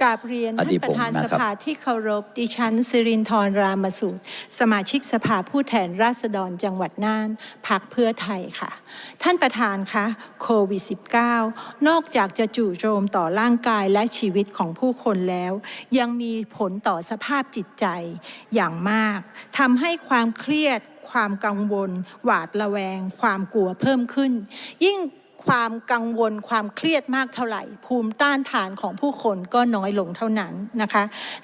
กราบเรียนอท่าดีนตประธานผมนะครับสภาที่เคารพดิฉันสิรินทรรามสูตร สมาชิกสภาผู้แทนราษฎรจังหวัดน่านพักเพื่อไทยค่ะ ท่านประธานคะโควิด -19 นอกจากจะจู่โจมต่อร่างกายและชีวิตของผู้คนแล้ว ยังมีผลต่อสภาพจิตใจอย่างมากทำให้ความเครียดความกังวล หวาดระแวง ความกลัวเพิ่มขึ้น ยิ่ง ความกังวลความเครียดมากเท่าไหร่ ภูมิต้านทานของผู้คนก็น้อยลงเท่านั้นนะคะ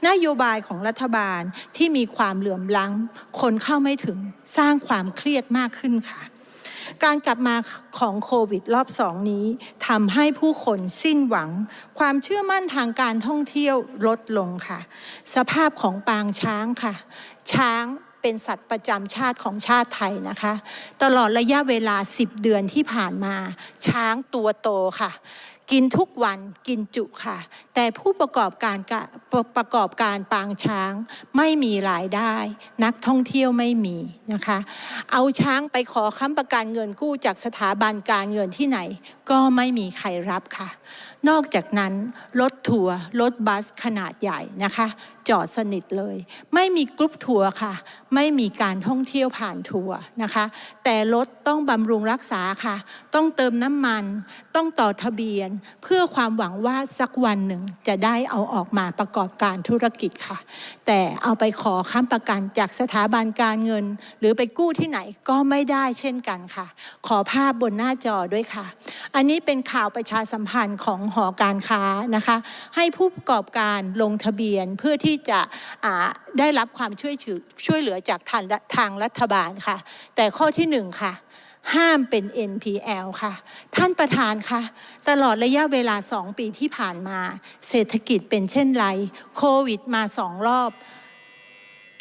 นโยบายของรัฐบาลที่มีความเหลื่อมล้ำคนเข้าไม่ถึงสร้างความเครียดมากขึ้นค่ะการกลับมาของโควิดรอบสองนี้ทำให้ผู้คนสิ้นหวัง ความเชื่อมั่นทางการท่องเที่ยวลดลงค่ะ สภาพของปางช้างค่ะ ช้าง เป็นสัตว์ประจำชาติของชาติไทยนะคะ ตลอดระยะเวลา 10 เดือนที่ผ่านมา ช้างตัวโตค่ะ กินทุกวันกินจุค่ะ แต่ผู้ประกอบการปรประกอบการปางช้างไม่มีรายได้ นักท่องเที่ยวไม่มีนะคะ เอาช้างไปขอค้ำประกันเงินกู้จากสถาบันการเงินที่ไหน ก็ไม่มีใครรับค่ะ นอกจากนั้นรถทัวร์รถบัสขนาดใหญ่นะคะ จอดสนิทเลย ไม่มีกรุ๊ปทัวร์ค่ะ ไม่มีการท่องเที่ยวผ่านทัวร์นะคะ แต่รถต้องบำรุงรักษาค่ะ ต้องเติมน้ำมัน ต้องต่อทะเบียน เพื่อความหวังว่าสักวันหนึ่งจะได้เอาออกมาประกอบการธุรกิจค่ะ แต่เอาไปขอค้ำประกันจากสถาบันการเงิน หรือไปกู้ที่ไหนก็ไม่ได้เช่นกันค่ะ ขอภาพบนหน้าจอด้วยค่ะ อันนี้เป็นข่าวประชาสัมพันธ์ของหอการค้านะคะ ให้ผู้ประกอบการลงทะเบียนเพื่อที่จะอ่าได้รับความช่วยชื่อช่วยเหลือจากทางทางรัฐบาลค่ะ แต่ข้อที่หนึ่งค่ะห้ามเป็น NPL ค่ะ ท่านประธานคะตลอดระยะเวลา 2 ปีที่ผ่านมา เศรษฐกิจเป็นเช่นไร โควิดมาสองรอบ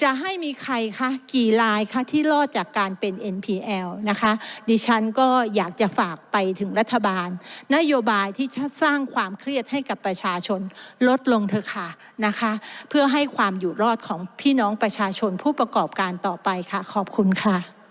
จะให้มีใครคะกี่รายคะที่รอดจากการเป็น NPL นะคะ ดิฉันก็อยากจะฝากไปถึงรัฐบาล นโยบายที่สร้างความเครียดให้กับประชาชนลดลงเถอะค่ะนะคะ เพื่อให้ความอยู่รอดของพี่น้องประชาชนผู้ประกอบการต่อไปค่ะ ขอบคุณค่ะ